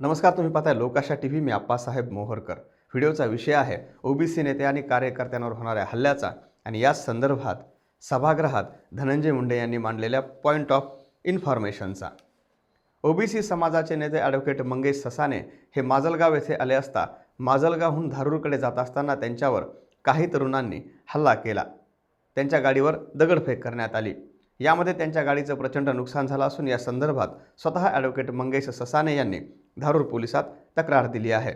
नमस्कार तुम्ही पाहताय लोकाशा टी व्ही मी आप्पासाहेब मोहरकर. व्हिडिओचा विषय आहे ओबीसी नेते आणि कार्यकर्त्यांवर होणाऱ्या हल्ल्याचा आणि या संदर्भात सभागृहात धनंजय मुंडे यांनी मांडलेल्या पॉईंट ऑफ इन्फॉर्मेशनचा ओबीसी समाजाचे नेते ॲडव्होकेट मंगेश ससाने हे माजलगाव येथे आले असता माजलगावहून धारूरकडे जात असताना त्यांच्यावर काही तरुणांनी हल्ला केला. त्यांच्या गाडीवर दगडफेक करण्यात आली. यामध्ये त्यांच्या गाडीचं प्रचंड नुकसान झालं असून या संदर्भात स्वतः ॲडव्होकेट मंगेश ससाने यांनी धारूर पोलिसात तक्रार दिली आहे.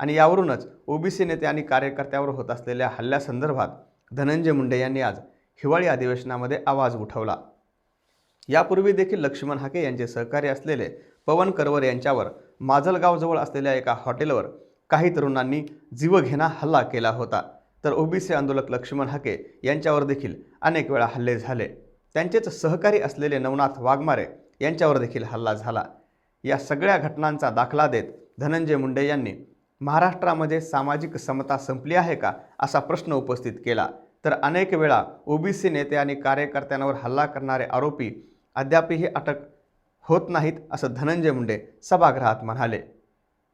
आणि यावरूनच ओबीसी नेते आणि कार्यकर्त्यावर होत असलेल्या हल्ल्यासंदर्भात धनंजय मुंडे यांनी आज हिवाळी अधिवेशनामध्ये आवाज उठवला. यापूर्वी देखील लक्ष्मण हाके यांचे सहकारी असलेले पवन करवर यांच्यावर माजलगावजवळ असलेल्या एका हॉटेलवर काही तरुणांनी जीवघेणा हल्ला केला होता. तर ओबीसी आंदोलक लक्ष्मण हाके यांच्यावर देखील अनेक वेळा हल्ले झाले. त्यांचेच सहकारी असलेले नवनाथ वाघमारे यांच्यावर देखील हल्ला झाला. या सगळ्या घटनांचा दाखला देत धनंजय मुंडे यांनी महाराष्ट्रामध्ये सामाजिक समता संपली आहे का असा प्रश्न उपस्थित केला. तर अनेक वेळा ओबीसी नेते आणि कार्यकर्त्यांवर हल्ला करणारे आरोपी अद्यापही अटक होत नाहीत असं धनंजय मुंडे सभागृहात म्हणाले.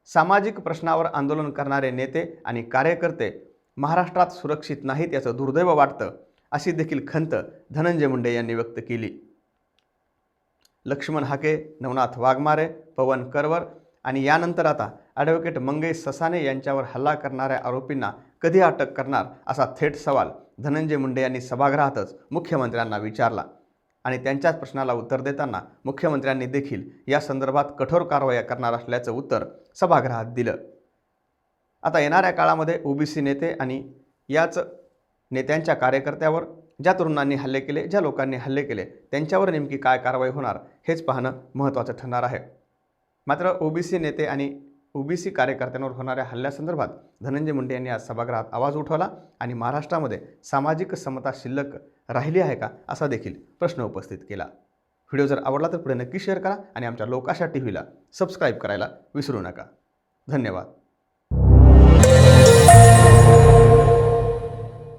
सामाजिक प्रश्नावर आंदोलन करणारे नेते आणि कार्यकर्ते महाराष्ट्रात सुरक्षित नाहीत याचं दुर्दैव वाटतं. अशी देखील खंत धनंजय मुंडे यांनी व्यक्त केली. लक्ष्मण हाके नवनाथ वाघमारे पवन करवर आणि यानंतर आता ॲडव्होकेट मंगेश ससाने यांच्यावर हल्ला करणाऱ्या आरोपींना कधी अटक करणार असा थेट सवाल धनंजय मुंडे यांनी सभागृहातच मुख्यमंत्र्यांना विचारला आणि त्यांच्याच प्रश्नाला उत्तर देताना मुख्यमंत्र्यांनी देखील या संदर्भात कठोर कारवाया करणार असल्याचं उत्तर सभागृहात दिलं. आता येणाऱ्या काळामध्ये ओबीसी नेते आणि याच नेत्यांच्या कार्यकर्त्यावर ज्या तरुणांनी हल्ले केले ज्या लोकांनी हल्ले केले त्यांच्यावर नेमकी काय कारवाई होणार हेच पाहणं महत्त्वाचं ठरणार आहे. मात्र ओबीसी नेते आणि ओबीसी कार्यकर्त्यांवर होणाऱ्या हल्ल्यासंदर्भात धनंजय मुंडे यांनी आज सभागृहात आवाज उठवला आणि महाराष्ट्रामध्ये सामाजिक समता शिल्लक राहिली आहे का असा देखील प्रश्न उपस्थित केला. व्हिडिओ जर आवडला तर पुढे नक्की शेअर करा आणि आमच्या लोकाशा टी व्हीला सबस्क्राईब करायला विसरू नका. धन्यवाद.